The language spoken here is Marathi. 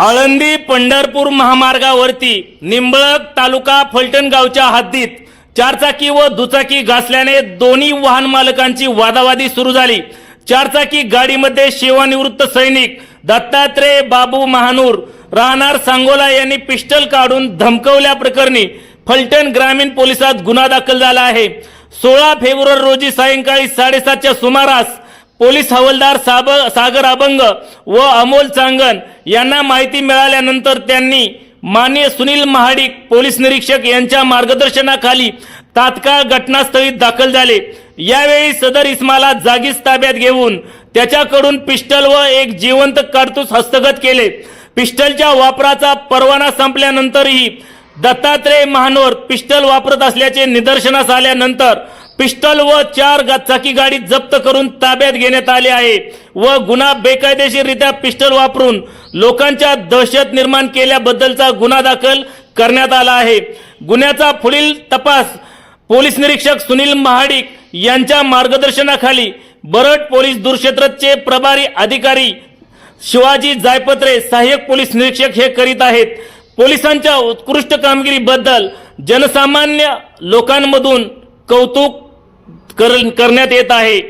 आळंदी पंढरपूर महामार्गावरती निंबळक तालुका फलटण गावच्या हद्दीत चारचाकी व दुचाकी घासल्याने दोन्ही वाहन मालकांची वादावादी सुरू झाली. चारचाकी गाडीमध्ये सेवानिवृत्त सैनिक दत्तात्रय बाबू महानूर राहणार सांगोला यांनी पिस्टल काढून धमकवल्या प्रकरणी फलटण ग्रामीण पोलिसात गुन्हा दाखल झाला आहे. सोळा फेब्रुवारी रोजी सायंकाळी साडेसातच्या सुमारास पोलीस हवालदार साब सागर अभंग व अमोल चांगण यांना माहिती मिळाल्यानंतर त्यांनी मान्य सुनील महाडिक पोलीस निरीक्षक यांच्या मार्गदर्शनाखाली तात्काळ घटनास्थळी दाखल झाले. यावेळी सदर इस्माला जागीच ताब्यात घेऊन त्याच्याकडून पिस्टल व एक जिवंत काडतूस हस्तगत केले. पिस्टलच्या वापराचा परवाना संपल्यानंतरही दत्तात्रय महानोर पिस्टल वापरत असल्याचे निदर्शनास आल्यानंतर पिस्टल व चार चाकी गाडी जप्त करून ताब्यात घेण्यात आले आहे व गुन्हा बेकायदेशीररित्या पिस्टल वापरून लोकांच्या दहशत निर्माण केल्याबद्दलचा गुन्हा दाखल करण्यात आला आहे. गुन्ह्याचा पुढील तपास पोलीस निरीक्षक सुनील महाडिक यांच्या मार्गदर्शनाखाली बरड पोलीस दूरक्षेत्रचे प्रभारी अधिकारी शिवाजी जायपत्रे सहाय्यक पोलीस निरीक्षक हे करीत आहेत. पोलिसांच्या उत्कृष्ट कामगिरीबद्दल जनसामान्य लोकांमधून कौतुक करण्यात येत आहे.